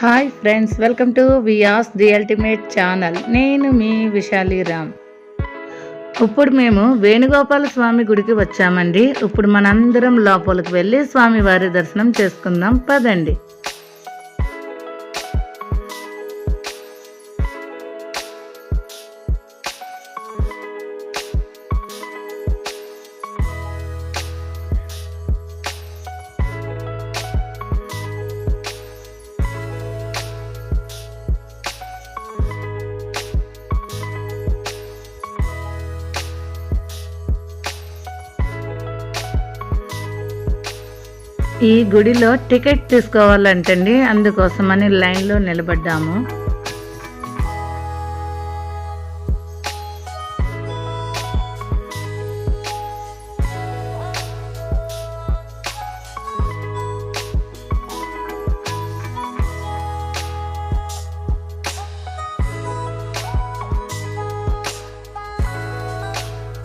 Hi friends welcome to వియాస్ the ultimate channel. నేను మీ విశాలి రామ్. ఇప్పుడు మేము వేణుగోపాల స్వామి గుడికి వచ్చామండి. ఇప్పుడు మనందరం లోపలికి వెళ్ళి స్వామి వారి దర్శనం చేసుకుందాం. పదండి. ఈ గుడిలో టికెట్ తీసుకోవాలంటండి. అందుకోసమని లైన్లో నిలబడ్డాము.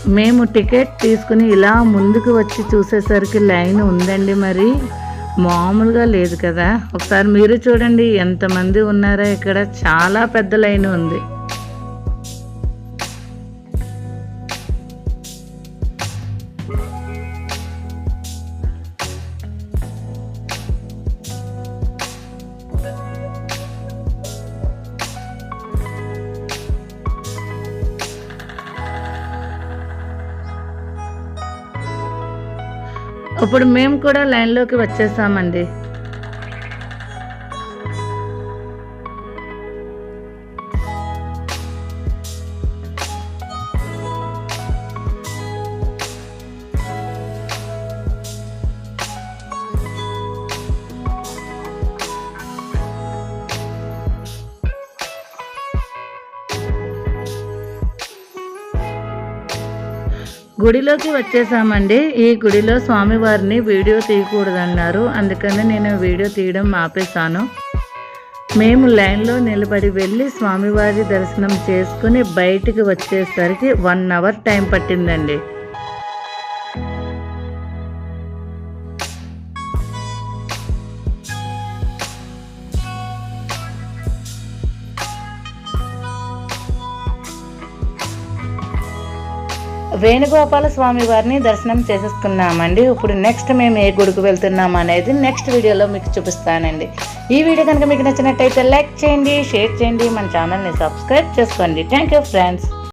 మేము టికెట్ తీసుకుని ఇలా ముందుకు వచ్చి చూసేసరికి లైన్ ఉందండి మరి. మామూలుగా లేదు కదా. ఒకసారి మీరు చూడండి ఎంతమంది ఉన్నారా ఇక్కడ. చాలా పెద్ద లైన్ ఉంది. ఇప్పుడు మేము కూడా లైన్లోకి వచ్చేసామండి. గుడిలోకి వచ్చేసామండి. ఈ గుడిలో స్వామివారిని వీడియో తీయకూడదన్నారు. అందుకని నేను వీడియో తీయడం ఆపేశాను మేము లైన్లో నిలబడి వెళ్ళి స్వామివారి దర్శనం చేసుకుని బయటికి వచ్చేసరికి వన్ అవర్ టైం పట్టిందండి. వేణుగోపాల స్వామి వారిని దర్శనం చేసేసుకున్నామండి. ఇప్పుడు నెక్స్ట్ మేము ఏ గుడికి వెళ్తున్నాం అనేది నెక్స్ట్ వీడియోలో మీకు చూపిస్తానండి. ఈ వీడియో కనుక మీకు నచ్చినట్టయితే లైక్ చేయండి షేర్ చేయండి మన ఛానల్ని సబ్స్క్రైబ్ చేసుకోండి. Thank you friends